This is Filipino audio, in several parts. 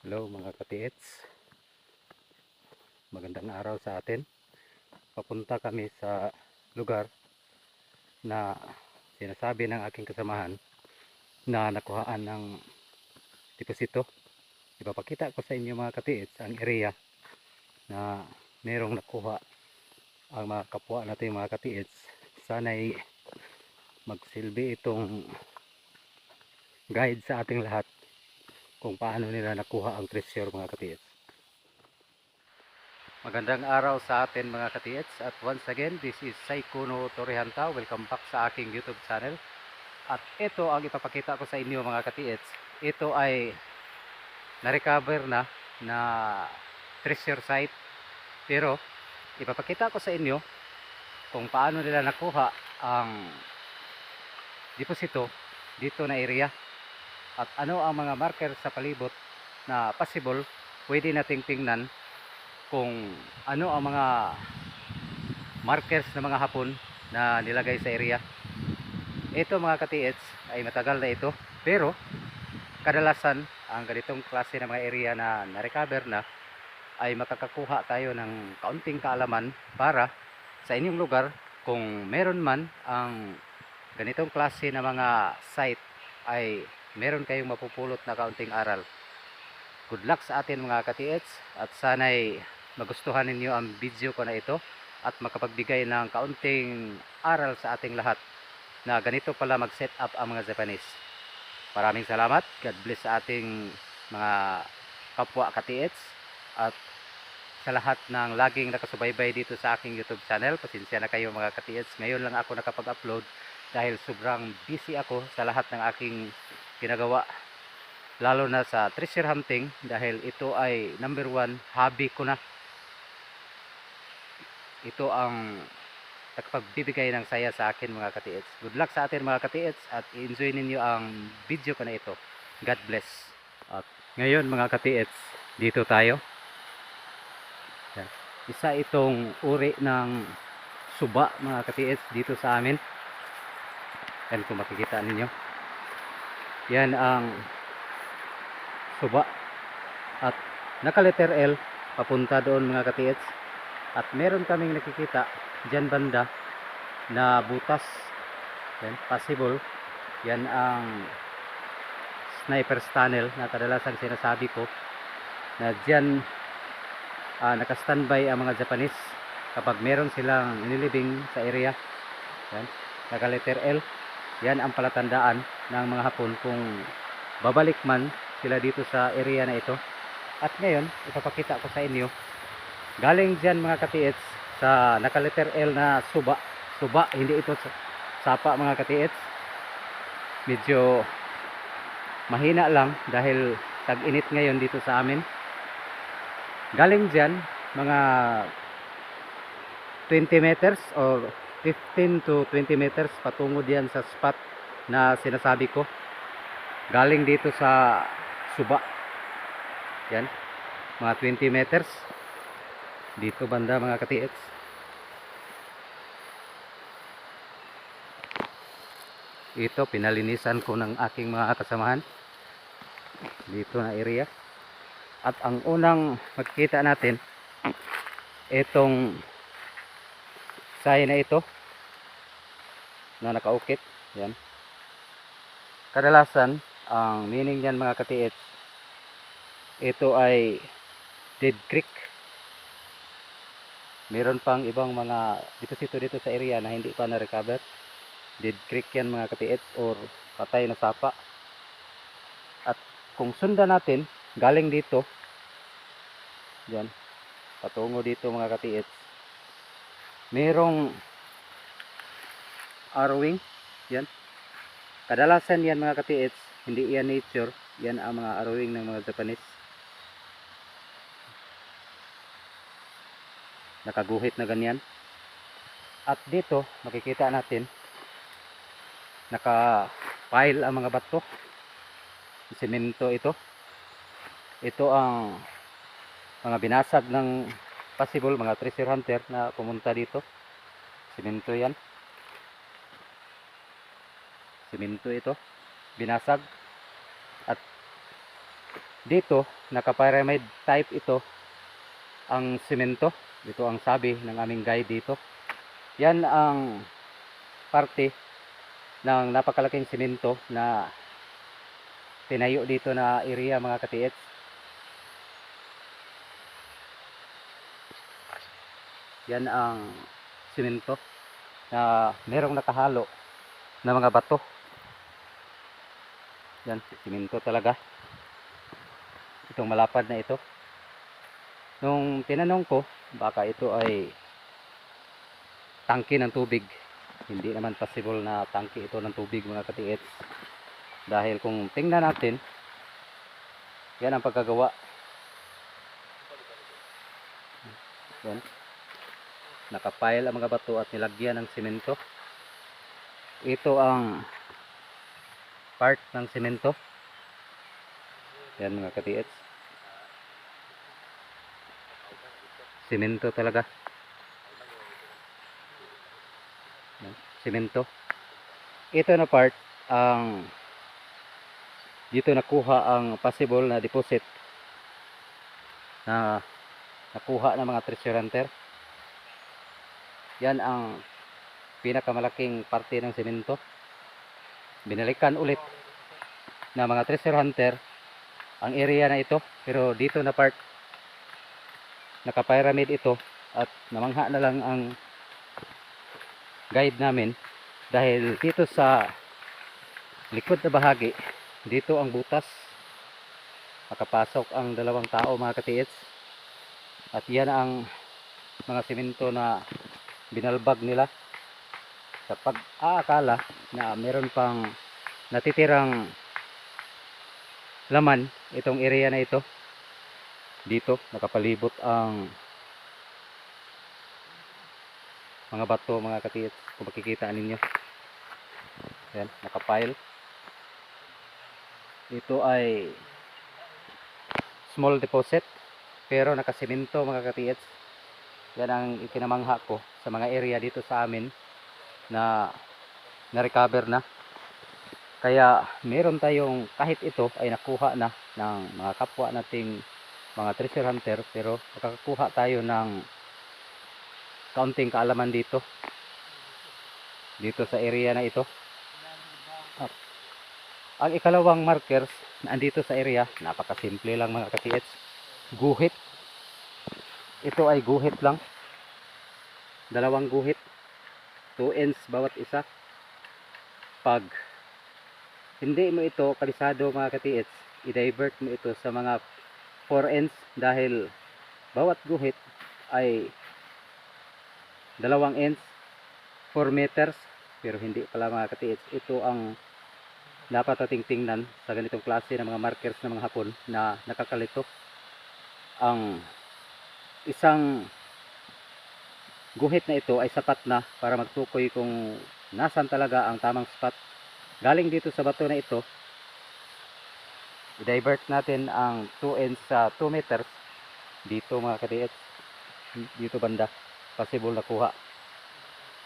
Hello mga katiits. Magandang araw sa atin. Papunta kami sa lugar na sinasabi ng aking kasamahan na nakuhaan ng deposito. Ipapakita ko sa inyo mga katiits ang area na merong nakuha ang mga kapwa natin mga katiits. Sana'y magsilbi itong guide sa ating lahat kung paano nila nakuha ang treasure mga katiits. Magandang araw sa atin mga katiits at once again this is Saikuno Torihanta. Welcome back sa aking YouTube channel. At ito ang ipapakita ko sa inyo mga katiits. Ito ay na-recover na na treasure site. Pero ipapakita ko sa inyo kung paano nila nakuha ang deposito dito na area at ano ang mga marker sa palibot na possible pwede nating tingnan kung ano ang mga markers ng mga hapon na nilagay sa area. Ito mga katiits ay matagal na ito. Pero kadalasan ang ganitong klase ng mga area na na-recover na ay makakakuha tayo ng kaunting kaalaman para sa inyong lugar kung meron man ang ganitong klase na mga site ay meron kayong mapupulot na kaunting aral. Good luck sa atin mga katiets at sana'y magustuhan ninyo ang video ko na ito at makapagbigay ng kaunting aral sa ating lahat na ganito pala mag-set up ang mga Japanese. Maraming salamat. God bless sa ating mga kapwa katiets at sa lahat ng laging nakasubaybay dito sa aking YouTube channel. Pasensya na kayo mga katiets. Ngayon lang ako nakapag-upload dahil sobrang busy ako sa lahat ng aking ginagawa lalo na sa treasure hunting dahil ito ay number one hobby ko na. Ito ang nakapagbibigay ng saya sa akin mga katiits good luck sa atin mga katiits at enjoy ninyo ang video ko na ito. God bless. At ngayon mga katiits dito tayo. Isa itong uri ng suba mga katiits dito sa amin. Yan kung makikita ninyo yan ang suba. At naka letter L papunta doon mga katiits at meron kaming nakikita dyan banda na butas. Yan possible. Yan ang sniper's tunnel na kadalasang sinasabi ko na dyan ah, naka-standby ang mga Japanese kapag meron silang nilibing sa area. Yan naka letter L. Yan ang palatandaan ng mga hapon kung babalik man sila dito sa area na ito. At ngayon ipapakita ko sa inyo galing dyan mga katiits sa nakaliter L na suba. Suba hindi ito sa- sapa mga katiits medyo mahina lang dahil tag-init ngayon dito sa amin. Galing dyan mga 20 meters or 15 to 20 meters patungo diyan sa spot na sinasabi ko. Galing dito sa suba. Yan. Mga 20 meters. Dito banda mga katiits ito pinalinisan ko ng aking mga kasamahan. Dito na area. At ang unang makikita natin itong sign na ito na nakaukit. Yan kadalasan ang meaning niyan mga katiits ito ay Dead Creek. Meron pang ibang mga deposito dito sa area na hindi pa na-recover Dead Creek yan mga katiits or patay na sapa. At kung sundan natin galing dito yan patungo dito mga katiits merong arrowing yan kadalasan yan mga katiits hindi yan nature. Yan ang mga arrowing ng mga Japanese. Nakaguhit na ganyan. At dito makikita natin naka pile ang mga bato. Semento ito. Ito ang mga binasag ng possible mga treasure hunter na pumunta dito. Semento yan semento ito. Binasag. At dito naka-pyramid type ito ang simento. Dito ang sabi ng aming guide dito. Yan ang parte ng napakalaking simento na tinayo dito na area mga katiits yan ang simento na merong nakahalo na mga bato yan simento talaga. Itong malapad na ito. Nung tinanong ko baka ito ay tangke ng tubig. Hindi naman possible na tangke ito ng tubig mga katiits dahil kung tingnan natin yan ang pagkagawa. Yan. Nakapile ang mga bato at nilagyan ng simento. Ito ang part ng simento. Yan mga katiits simento talaga. Yan, simento. Ito na part ang dito nakuha ang possible na deposit na nakuha ng mga treasure hunter yan ang pinakamalaking parte ng simento binalikan ulit ng mga treasure hunter ang area na ito. Pero dito na part naka-pyramid ito at namangha na lang ang guide namin. Dahil dito sa likod na bahagi dito ang butas. Makapasok ang dalawang tao mga katiits at yan ang mga simento na binalbag nila sa pag-aakala na meron pang natitirang laman itong area na ito dito nakapalibot ang mga bato mga katiit kung makikita ninyo. Yan nakapile. Ito ay small deposit pero nakasimento mga katiit. Yan ang ikinamangha ko sa mga area dito sa amin na na-recover na. Kaya meron tayong kahit ito ay nakuha na ng mga kapwa nating mga treasure hunter pero makakakuha tayo ng kaunting kaalaman dito. Dito sa area na ito. At ang ikalawang markers na andito sa area napakasimple lang mga katiits guhit. Ito ay guhit lang. Dalawang guhit 2 ends bawat isa. Pag. Hindi mo ito kalisado mga katiits i-divert mo ito sa mga 4 ends dahil bawat guhit ay dalawang ends 4 meters. Pero hindi pala mga katiits ito ang dapat nating tingnan sa ganitong klase ng mga markers ng mga hapon na nakakalito. Ang isang guhit na ito ay sapat na para magtukoy kung nasan talaga ang tamang spot. Galing dito sa bato na ito i-divert natin ang 2 ends sa 2 meters. Dito mga katiits dito banda possible na kuha.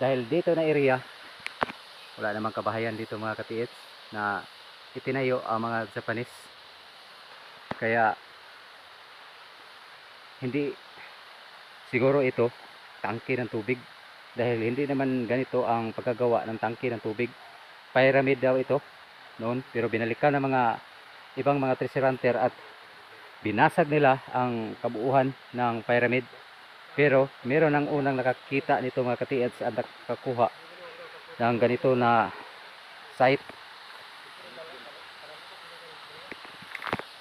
Dahil dito na area wala namang kabahayan dito mga katiits na itinayo ang mga Japanese. Kaya hindi siguro ito tangke ng tubig. Dahil hindi naman ganito ang pagkagawa ng tangke ng tubig. Pyramid daw ito noon pero binalikan ng mga ibang mga treasure hunter at binasag nila ang kabuuhan ng pyramid. Pero meron ang unang nakakita nito mga katiits at nakakuha ng ganito na site.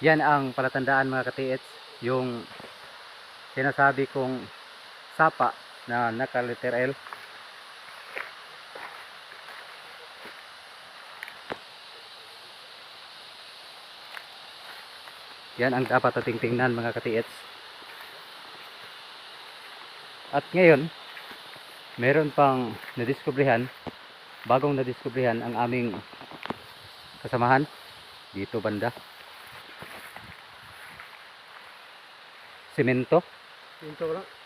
Yan ang palatandaan mga katiits yung sinasabi kong sapa na naka letter L. Yan ang dapat nating tingnan mga katiits at ngayon meron pang nadiskubrihan bagong nadiskubrihan ang aming kasamahan dito banda. Simento. Minto wala.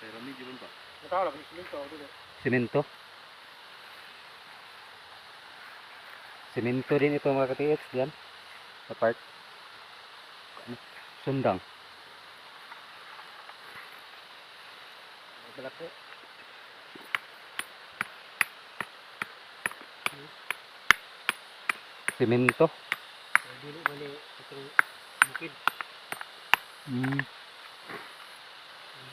Pero man pa. Nakawala ko minto dito. simento simento din ito mga katiits yan sa part Sundang. Malaki. Simento. Ay, dili mali itong bukid. Mm.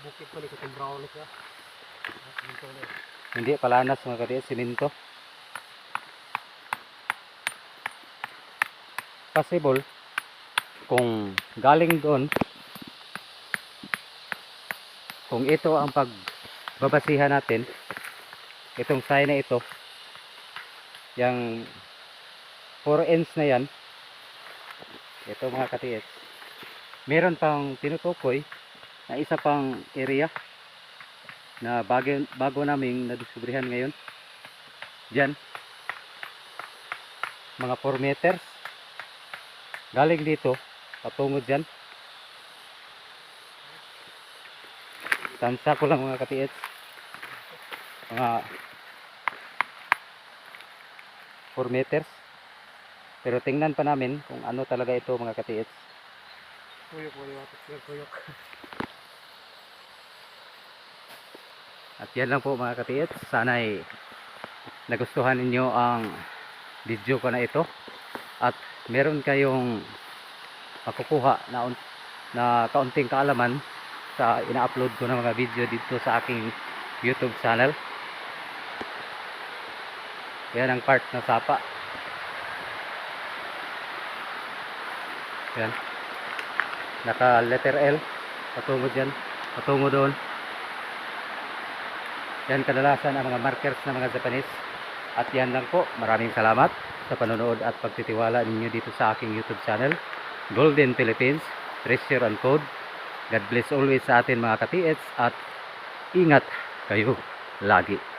Bukid pala itong brown siya. Ah, Siminto ulit. Hindi palanas mga katiits, simento. Possible kung galing doon kung ito ang pagbabasihan natin itong sign na ito yung 4 inch na yan ito mga katiits meron pang tinutukoy na isa pang area na bago, bago naming nadiskubrihan ngayon. Dyan mga 4 meters. Galing dito patungo dyan tansa ko lang mga katiits mga 4 meters. Pero tingnan pa namin kung ano talaga ito mga katiits Kuyok, kuyok, kuyok, kuyok. At yan lang po mga katiits. Sana'y nagustuhan ninyo ang video ko na ito. At meron kayong makukuha na, na kaunting kaalaman sa ina-upload ko ng mga video dito sa aking YouTube channel. Yan ang part na sapa. Yan. Naka letter L. Patungo dyan. Patungo doon. Yan kadalasan ang mga markers ng mga Japanese. At yan lang po. Maraming salamat sa panonood at pagtitiwala ninyo dito sa aking YouTube channel. Golden Philippines, Treasure and Code. God bless always sa atin mga ka-TH at ingat kayo lagi.